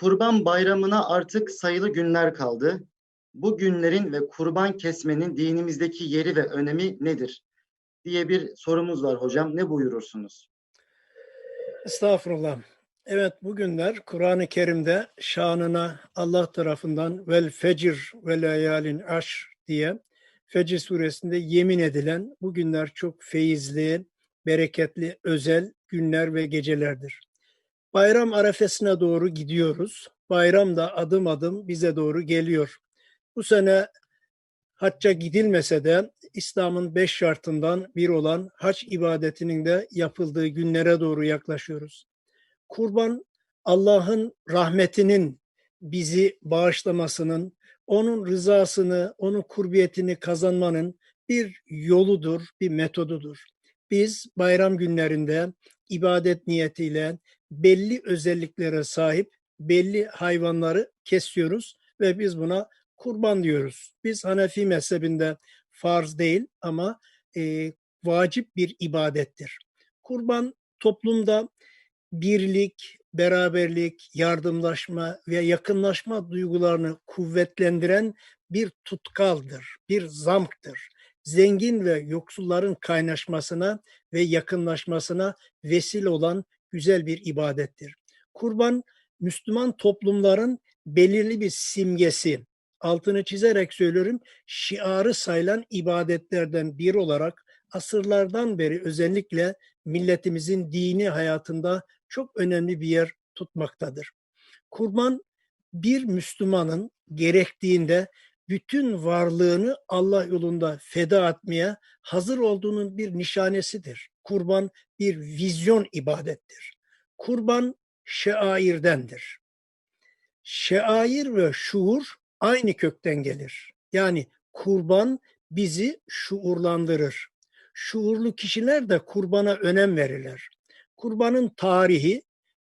Kurban Bayramı'na artık sayılı günler kaldı. Bu günlerin ve kurban kesmenin dinimizdeki yeri ve önemi nedir? diye bir sorumuz var hocam. Ne buyurursunuz? Estağfurullah. Evet bugünler Kur'an-ı Kerim'de şanına Allah tarafından vel fecir ve layalin aş diye Fecr suresinde yemin edilen bu günler çok feyizli, bereketli, özel günler ve gecelerdir. Bayram arefesine doğru gidiyoruz. Bayram da adım adım bize doğru geliyor. Bu sene hacca gidilmese de İslam'ın beş şartından bir olan hac ibadetinin de yapıldığı günlere doğru yaklaşıyoruz. Kurban Allah'ın rahmetinin bizi bağışlamasının, onun rızasını, onun kurbiyetini kazanmanın bir yoludur, bir metodudur. Biz bayram günlerinde ibadet niyetiyle belli özelliklere sahip belli hayvanları kesiyoruz ve biz buna kurban diyoruz. Biz Hanefi mezhebinde farz değil ama e, vacip bir ibadettir. Kurban toplumda birlik, beraberlik, yardımlaşma ve yakınlaşma duygularını kuvvetlendiren bir tutkaldır, bir zamktır. Zengin ve yoksulların kaynaşmasına ve yakınlaşmasına vesile olan güzel bir ibadettir. Kurban Müslüman toplumların belirli bir simgesi, altını çizerek söylüyorum, şiarı sayılan ibadetlerden bir olarak asırlardan beri özellikle milletimizin dini hayatında çok önemli bir yer tutmaktadır. Kurban bir Müslümanın gerektiğinde bütün varlığını Allah yolunda feda etmeye hazır olduğunun bir nişanesidir. Kurban bir vizyon ibadettir. Kurban şeairdendir. Şeair ve şuur aynı kökten gelir. Yani kurban bizi şuurlandırır. Şuurlu kişiler de kurbana önem verirler. Kurbanın tarihi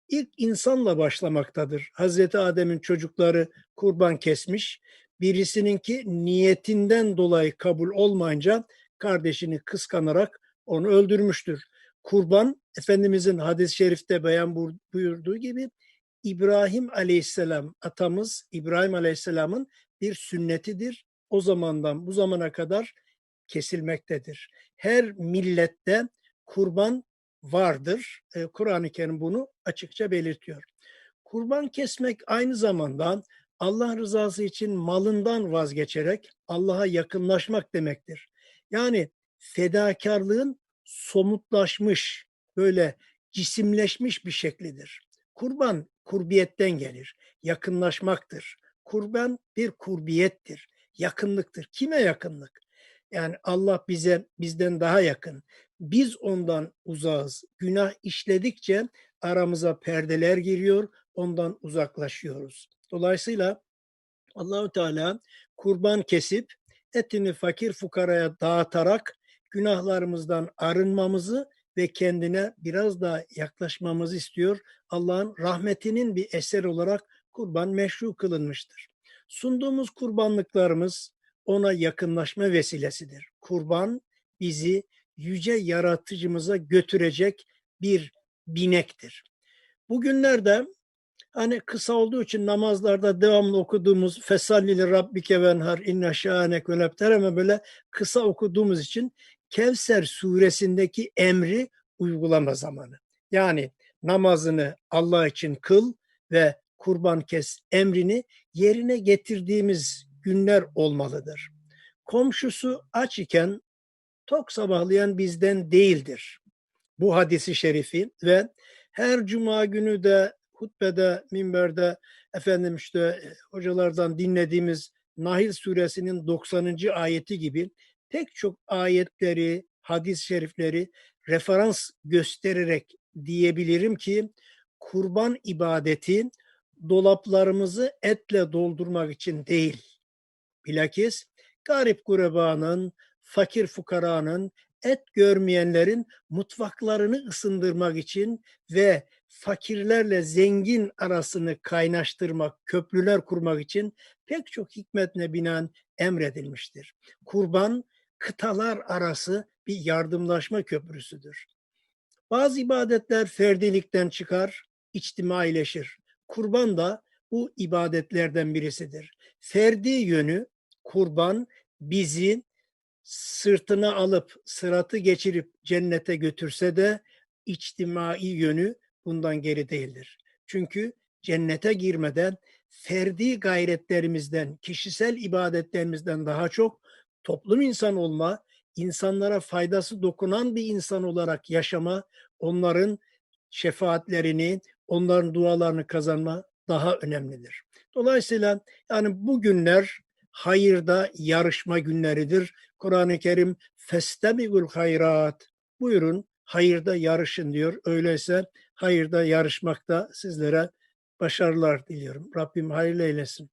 ilk insanla başlamaktadır. Hazreti Adem'in çocukları kurban kesmiş. Birisininki niyetinden dolayı kabul olmayınca kardeşini kıskanarak onu öldürmüştür. Kurban Efendimizin hadis-i şerifte beyan buyurduğu gibi İbrahim Aleyhisselam atamız İbrahim Aleyhisselam'ın bir sünnetidir. O zamandan bu zamana kadar kesilmektedir. Her millette kurban vardır. E, Kur'an-ı Kerim bunu açıkça belirtiyor. Kurban kesmek aynı zamanda Allah rızası için malından vazgeçerek Allah'a yakınlaşmak demektir. Yani fedakarlığın somutlaşmış, böyle cisimleşmiş bir şeklidir. Kurban kurbiyetten gelir, yakınlaşmaktır. Kurban bir kurbiyettir, yakınlıktır. Kime yakınlık? Yani Allah bize bizden daha yakın. Biz ondan uzağız. Günah işledikçe aramıza perdeler giriyor, ondan uzaklaşıyoruz. Dolayısıyla Allahü Teala kurban kesip etini fakir fukaraya dağıtarak günahlarımızdan arınmamızı ve kendine biraz daha yaklaşmamızı istiyor. Allah'ın rahmetinin bir eser olarak kurban meşru kılınmıştır. Sunduğumuz kurbanlıklarımız ona yakınlaşma vesilesidir. Kurban bizi yüce yaratıcımıza götürecek bir binektir. Bugünlerde hani kısa olduğu için namazlarda devamlı okuduğumuz Fesallili Rabbike venhar inne şânek ve ama böyle kısa okuduğumuz için Kevser suresindeki emri uygulama zamanı. Yani namazını Allah için kıl ve kurban kes emrini yerine getirdiğimiz günler olmalıdır. Komşusu aç iken tok sabahlayan bizden değildir. Bu hadisi şerifi ve her cuma günü de hutbede, minberde efendim işte e, hocalardan dinlediğimiz Nahil suresinin 90. ayeti gibi pek çok ayetleri, hadis-i şerifleri referans göstererek diyebilirim ki kurban ibadeti dolaplarımızı etle doldurmak için değil. Bilakis garip kurebanın, fakir fukaranın, et görmeyenlerin mutfaklarını ısındırmak için ve fakirlerle zengin arasını kaynaştırmak, köprüler kurmak için pek çok hikmetine binaen emredilmiştir. Kurban kıtalar arası bir yardımlaşma köprüsüdür. Bazı ibadetler ferdilikten çıkar, içtimaileşir. Kurban da bu ibadetlerden birisidir. Ferdi yönü kurban bizi sırtına alıp sıratı geçirip cennete götürse de içtimai yönü bundan geri değildir. Çünkü cennete girmeden ferdi gayretlerimizden, kişisel ibadetlerimizden daha çok toplum insan olma, insanlara faydası dokunan bir insan olarak yaşama, onların şefaatlerini, onların dualarını kazanma daha önemlidir. Dolayısıyla yani bu günler hayırda yarışma günleridir. Kur'an-ı Kerim festemigul hayrat buyurun hayırda yarışın diyor. Öyleyse hayırda yarışmakta sizlere başarılar diliyorum. Rabbim hayırlı eylesin.